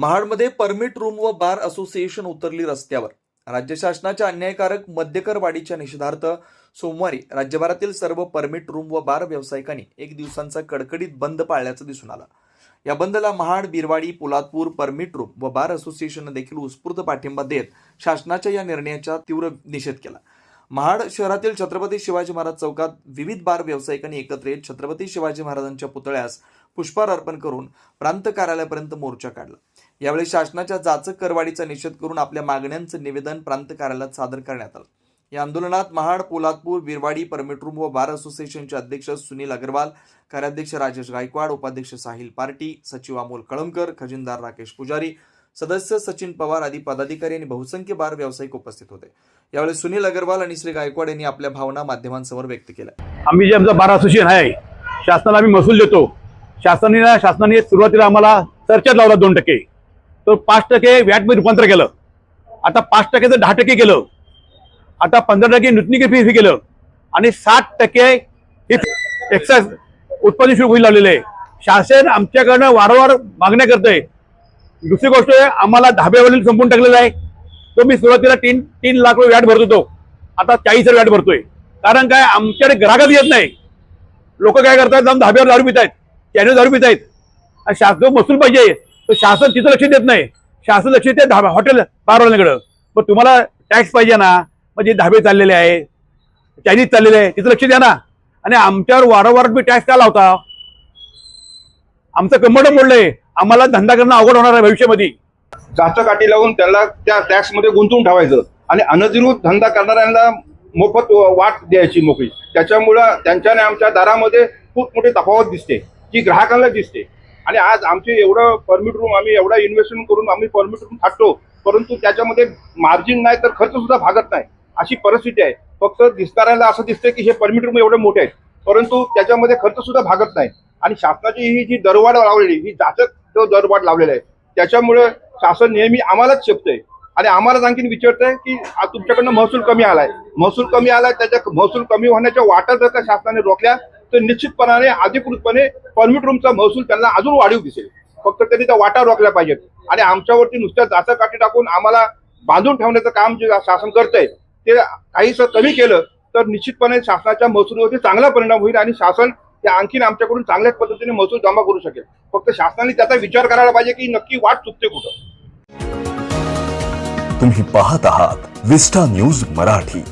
महाडमध्ये permit room व bar association उतरली रस्त्यावर. राज्य शासनाच्या अन्यायकारक मद्यकर वाढीच्या निषेधार्थ सोमवारी राज्यभरातील सर्व परमिट रूम व बार व्यावसायिकांनी एक दिवसांचा कडकडीत बंद पाळल्याचं दिसून आलं. या बंदला महाड बिरवाडी पोलादपूर परमिट रूम व बार असोसिएशनने देखील उत्स्फूर्त पाठिंबा देत शासनाच्या या निर्णयाचा तीव्र निषेध केला. महाड शहरातील छत्रपती शिवाजी महाराज चौकात विविध बार व्यावसायिकांनी एकत्र येत छत्रपती शिवाजी महाराजांच्या पुतळ्यास पुष्पहार अर्पण करून प्रांत कार्यालयापर्यंत मोर्चा काढला. यावेळी शासनाच्या जाचक करवाढीचा निषेध करून आपल्या मागण्यांचं निवेदन प्रांत कार्यालयात सादर करण्यात आलं. या आंदोलनात महाड पोलादपूर बिरवाडी परमिटरूम व बार असोसिएशनचे अध्यक्ष सुनील अग्रवाल कार्याध्यक्ष राजेश गायकवाड उपाध्यक्ष साहिल पार्टी सचिव अमोल कळमकर खजिनदार राकेश पुजारी सदस्य सचिन पवार आदी पदाधिकारी आणि बहुसंख्य बार व्यावसायिक उपस्थित होते. यावेळी सुनील अग्रवाल आणि श्री गायकवाड यांनी आपल्या भावना माध्यमांसमोर व्यक्त केल्या. आम्ही जे आमचं बार असोसिएशन आहे शासनाला आम्ही महसूल देतो. शासनाने शासनाने सुरुवातीला आम्हाला सरचार्ज लावला दोन टक्के. तर पाच टक्के व्याटमध्ये रूपांतर केलं. आता पाच टक्क्याचं दहा टक्के केलं आता पंधरा टक्के नूतनीय फी केलं आणि सात टक्के हे एक्साइज उत्पादन शुल्क होईल लावलेलं आहे. शासन आमच्याकडनं वारंवार मागण्या करतंय. दुसरी गोष्ट आहे आम्हाला धाब्यावरील संपून टाकलेलं आहे. तो मी सुरुवातीला तीन तीन लाख रुपये व्याट भरत होतो. आता चाळीस हजार व्याट भरतोय. कारण काय आमच्याकडे ग्राहकच येत नाही. लोक काय करतात जाऊन धाब्यावर दारू पितायत त्याने दारू पितायत. आणि शासन महसूल पाहिजे. तर शासन तिथं लक्ष देत नाही. शासन लक्ष देते धाबा हॉटेल बारवाल्यांकडं. पण तुम्हाला टॅक्स पाहिजे ना. म्हणजे धाबे चाललेले आहे चायनीज चाललेले आहे तिथं लक्ष द्या ना. आणि आमच्यावर वारंवार तुम्ही टॅक्स का लावता? आमचं कंबड मोडलंय. आम्हाला धंदा करणं अवघड होणार आहे भविष्यामध्ये. जास्त काठी लावून त्याला त्या टॅक्समध्ये गुंतवून ठेवायचं. आणि अनधिकृत धंदा करणाऱ्यांना मोफत वाट द्यायची मोकळी. त्याच्यामुळं त्यांच्याने आमच्या दारामध्ये खूप मोठी तफावत दिसते. जी ग्राहकांना दिसते. आणि आज आमचे एवढं परमिट रूम आम्ही एवढा इन्व्हेस्टमेंट करून आम्ही परमिट रूम थाटतो. परंतु त्याच्यामध्ये मार्जिन नाही तर खर्च सुद्धा भागत नाही. अशी परिस्थिती आहे. फक्त दिसणाऱ्याला असं दिसतंय की हे परमिट रूम एवढे मोठे आहेत. परंतु त्याच्यामध्ये खर्च सुद्धा भागत नाही. आणि शासनाची ही जी दरवाढ लावलेली ही जाचक तो दरवाढ लावलेला आहे. त्याच्यामुळे शासन नेहमी आम्हालाच शेपतंय आणि आम्हालाच आणखीन विचारतंय की तुमच्याकडनं महसूल कमी आलाय. महसूल कमी आलाय त्याच्या महसूल कमी होण्याच्या वाटा जर का शासनाने रोखल्या तर निश्चितपणाने अधिकृतपणे परमिट रूमचा महसूल त्यांना अजून वाढीव दिसेल. फक्त त्यांनी त्या वाटा रोखल्या पाहिजेत. आणि आमच्यावरती नुसत्या जाचा काठी टाकून आम्हाला बांधून ठेवण्याचं काम जे शासन करतंय ते काहीसं कमी केलं तर निश्चितपणे शासनाच्या महसुलीवरती चांगला परिणाम होईल आणि शासन ते आणखीन आमच्याकडून चांगल्याच पद्धतीने महसूल जमा करू शकेल. फक्त शासनाने त्याचा विचार करायला पाहिजे की नक्की वाट चुकते कुठं. तुम्ही पाहत आहात विस्टा न्यूज मराठी.